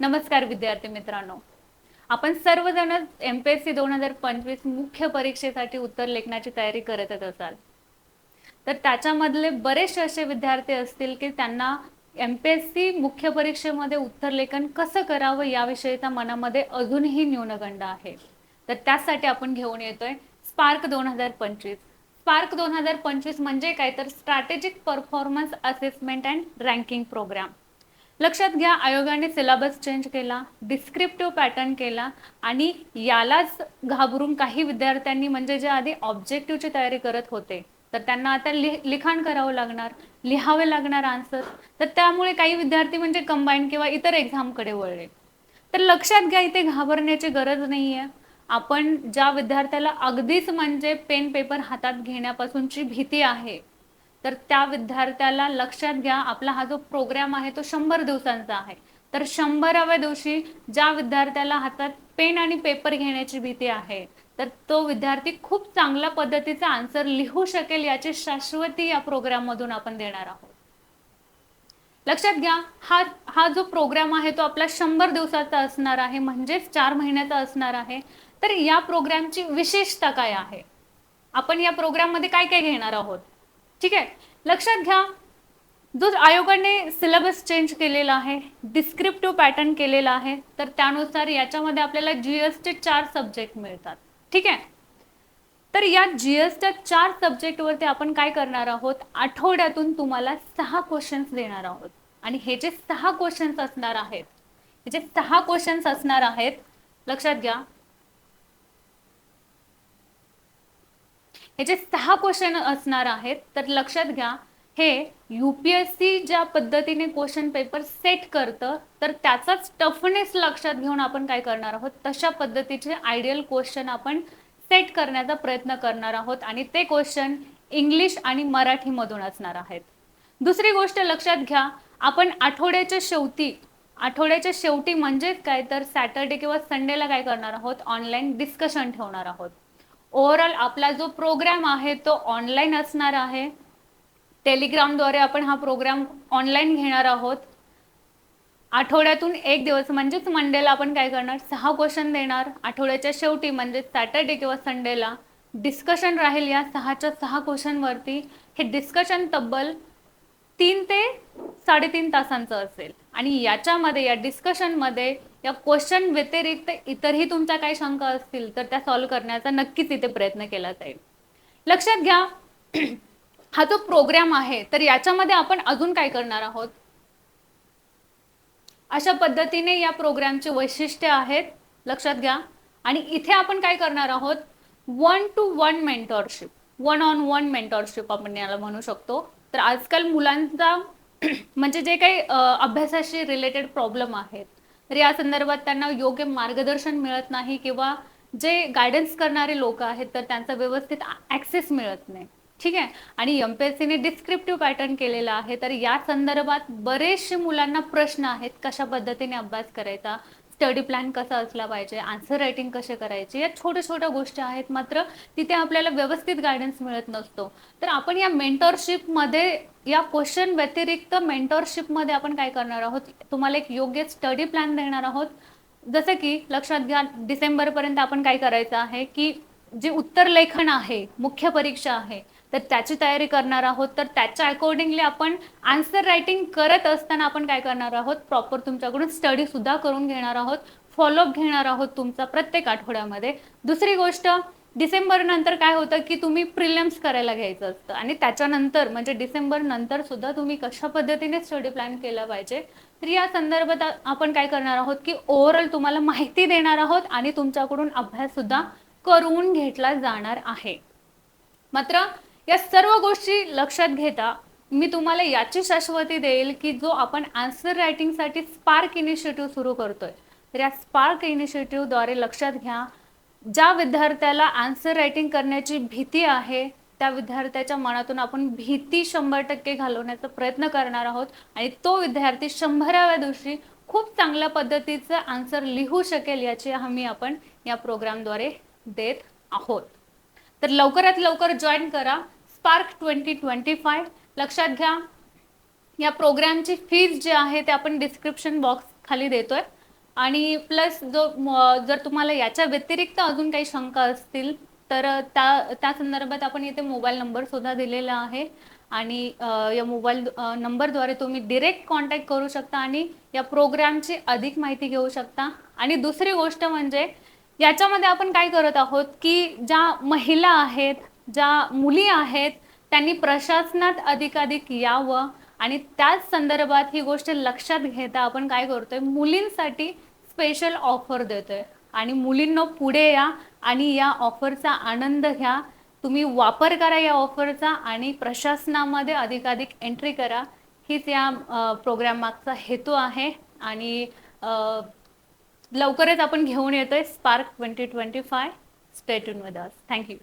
नमस्कार विद्यार्थी मित्रांनो. आपण सर्वजण एम पी एस सी दोन हजार पंचवीस मुख्य परीक्षेसाठी उत्तर लेखनाची तयारी करतच असाल. तर त्याच्यामधले बरेचसे असे विद्यार्थी असतील की त्यांना एम पी एस सी मुख्य परीक्षेमध्ये उत्तर लेखन कसं करावं याविषयीचा मनामध्ये अजूनही न्यूनगंड आहे. तर त्यासाठी आपण घेऊन येतोय स्पार्क दोन हजार पंचवीस. स्पार्क दोन हजार पंचवीस म्हणजे काय? तर strategic performance assessment and ranking program. लक्षात घ्या आयोगाने सिलेबस चेंज केला डिस्क्रिप्टिव्ह पॅटर्न केला आणि यालाच घाबरून काही विद्यार्थ्यांनी म्हणजे जे आधी ऑब्जेक्टिव्हची तयारी करत होते तर त्यांना आता लि लिखाण करावं लागणार लिहावे लागणार आन्सर तर त्यामुळे काही विद्यार्थी म्हणजे कंबाईन किंवा इतर एक्झामकडे वळले. तर लक्षात घ्या इथे घाबरण्याची गरज नाही आहे आपण ज्या विद्यार्थ्याला अगदीच म्हणजे पेन पेपर हातात घेण्यापासूनची भीती आहे तर त्या विद्यार्थ्याला लक्षात घ्या आपला हा जो प्रोग्राम आहे तो शंभर दिवसांचा आहे. तर शंभराव्या दिवशी ज्या विद्यार्थ्याला हातात पेन आणि पेपर घेण्याची भीती आहे तर तो विद्यार्थी खूप चांगल्या पद्धतीचा आन्सर लिहू शकेल याची शाश्वती या प्रोग्राम मधून आपण देणार आहोत. लक्षात घ्या हा हा जो प्रोग्राम आहे तो आपला शंभर दिवसाचा असणार आहे म्हणजेच चार महिन्याचा असणार आहे. तर या प्रोग्रामची विशेषता काय आहे? आपण या प्रोग्राममध्ये काय काय घेणार आहोत? ठीक आहे. लक्षात घ्या. जो आयोगाने सिलेबस चेंज केलेला आहे डिस्क्रिप्टिव्ह पॅटर्न केलेला आहे तर त्यानुसार याच्यामध्ये आपल्याला जीएसचे चार सब्जेक्ट मिळतात. ठीक आहे? तर या जीएसच्या चार सब्जेक्टवरती आपण काय करणार आहोत? आठवड्यातून तुम्हाला सहा क्वेश्चन्स देणार आहोत. आणि हे जे सहा क्वेश्चन्स असणार आहेत हे जे सहा क्वेश्चन्स असणार आहेत लक्षात घ्या. हे जे सहा क्वेश्चन असणार आहेत तर लक्षात घ्या हे युपीएससी ज्या पद्धतीने क्वेश्चन पेपर सेट करतं तर त्याचाच टफनेस लक्षात घेऊन आपण काय करणार आहोत? तशा पद्धतीचे आयडियल क्वेश्चन आपण सेट करण्याचा प्रयत्न करणार आहोत आणि ते क्वेश्चन इंग्लिश आणि मराठीमधून असणार आहेत. दुसरी गोष्ट लक्षात घ्या आपण आठवड्याच्या शेवटी आठवड्याच्या शेवटी म्हणजेच काय? तर सॅटर्डे किंवा संडेला काय करणार आहोत? ऑनलाईन डिस्कशन ठेवणार आहोत. ओव्हरऑल आपला जो प्रोग्राम आहे तो ऑनलाईन असणार आहे. टेलिग्रामद्वारे आपण हा प्रोग्राम ऑनलाईन घेणार आहोत. आठवड्यातून एक दिवस म्हणजेच मंडेला आपण काय करणार? सहा क्वेश्चन देणार. आठवड्याच्या शेवटी म्हणजे सॅटर्डे किंवा संडेला डिस्कशन राहील या सहाच्या सहा क्वेश्चनवरती हे डिस्कशन तब्बल तीन ते साडेतीन तासांचं असेल. आणि याच्यामध्ये या डिस्कशनमध्ये या क्वेश्चन व्यतिरिक्त इतरही तुमच्या काही शंका असतील तर त्या सॉल्व्ह करण्याचा नक्कीच इथे प्रयत्न केला जाईल. लक्षात घ्या हा जो प्रोग्राम आहे तर याच्यामध्ये आपण अजून काय करणार आहोत? अशा पद्धतीने या प्रोग्रामचे वैशिष्ट्य आहेत लक्षात घ्या. आणि इथे आपण काय करणार आहोत? One to one mentorship one on one mentorship आपण याला म्हणू शकतो. तर आजकाल मुलांचा म्हणजे जे काही अभ्यासाशी रिलेटेड प्रॉब्लेम आहेत तर या संदर्भात त्यांना योग्य मार्गदर्शन मिळत नाही किंवा जे गायडन्स करणारे लोक आहेत तर त्यांचा व्यवस्थित ॲक्सेस मिळत नाही. ठीक आहे? आणि एम पी एस सीने डिस्क्रिप्टिव्ह पॅटर्न केलेला आहे. तर या संदर्भात बरेचसे मुलांना प्रश्न आहेत कशा पद्धतीने अभ्यास करायचा? स्टडी प्लॅन कसा असला पाहिजे आन्सर रायटिंग कसे करायचे या छोट्या छोट्या गोष्टी आहेत. मात्र तिथे आपल्याला व्यवस्थित गायडन्स मिळत नसतो. तर आपण या मेंटॉरशिपमध्ये या क्वेश्चन व्यतिरिक्त मेंटॉरशिपमध्ये आपण काय करणार आहोत? तुम्हाला एक योग्य स्टडी प्लॅन देणार आहोत. जसं की लक्षात घ्या डिसेंबरपर्यंत आपण काय करायचं आहे की जे उत्तर लेखन आहे मुख्य परीक्षा आहे तर त्याची तयारी करणार आहोत. तर त्याच्या अकॉर्डिंगली आपण आन्सर रायटिंग करत असताना आपण काय करणार आहोत? प्रॉपर तुमच्याकडून स्टडी सुद्धा करून घेणार आहोत. फॉलोअप घेणार आहोत तुमचा प्रत्येक आठवड्यामध्ये. दुसरी गोष्ट डिसेंबर नंतर काय होतं की तुम्ही प्रिलिम्स करायला घ्यायचं असतं. आणि त्याच्यानंतर म्हणजे डिसेंबर नंतर सुद्धा तुम्ही कशा पद्धतीने स्टडी प्लॅन केला पाहिजे? तर या संदर्भात आपण काय करणार आहोत की ओव्हरऑल तुम्हाला माहिती देणार आहोत आणि तुमच्याकडून अभ्यास सुद्धा करून घेतला जाणार आहे. मात्र या सर्व गोष्टी लक्षात घेता मी तुम्हाला याची शाश्वती देईल की जो आपण आन्सर रायटिंगसाठी स्पार्क इनिशिएटिव्ह सुरू करतोय. तर या स्पार्क इनिशिएटिव्हद्वारे लक्षात घ्या. ज्या विद्यार्थ्याला आन्सर रायटिंग करण्याची भीती आहे त्या विद्यार्थ्याच्या मनातून आपण भीती शंभर टक्के घालवण्याचा प्रयत्न करणार आहोत आणि तो विद्यार्थी शंभराव्या दिवशी खूप चांगल्या पद्धतीचं आन्सर लिहू शकेल याची हमी आपण या प्रोग्रामद्वारे देत आहोत. तर लवकरात लवकर जॉईन करा. स्पार्क ट्वेंटी ट्वेंटी फाय लक्षात घ्या. या प्रोग्रामची फीज जी आहे ते आपण डिस्क्रिप्शन बॉक्स खाली देतोय. आणि प्लस जो जर तुम्हाला याच्या व्यतिरिक्त अजून काही शंका असतील तर त्या त्या संदर्भात आपण इथे मोबाईल नंबर सुद्धा दिलेला आहे. आणि या मोबाईल नंबरद्वारे तुम्ही डिरेक्ट कॉन्टॅक्ट करू शकता आणि या प्रोग्रामची अधिक माहिती घेऊ शकता. आणि दुसरी गोष्ट म्हणजे याच्यामध्ये आपण काय करत आहोत की ज्या महिला आहेत ज्या मुली आहेत त्यांनी प्रशासनात अधिकाधिक यावं आणि त्याच संदर्भात ही गोष्ट लक्षात घेता आपण काय करतोय? मुलींसाठी स्पेशल ऑफर देतोय. आणि मुलींना पुढे या आणि या ऑफरचा आनंद घ्या. तुम्ही वापर करा या ऑफरचा आणि प्रशासनामध्ये अधिकाधिक एंट्री करा. हीच या प्रोग्राम मागचा हेतू आहे. आणि लवकरच आपण घेऊन येतोय spark twenty twenty five stay tuned with us thank you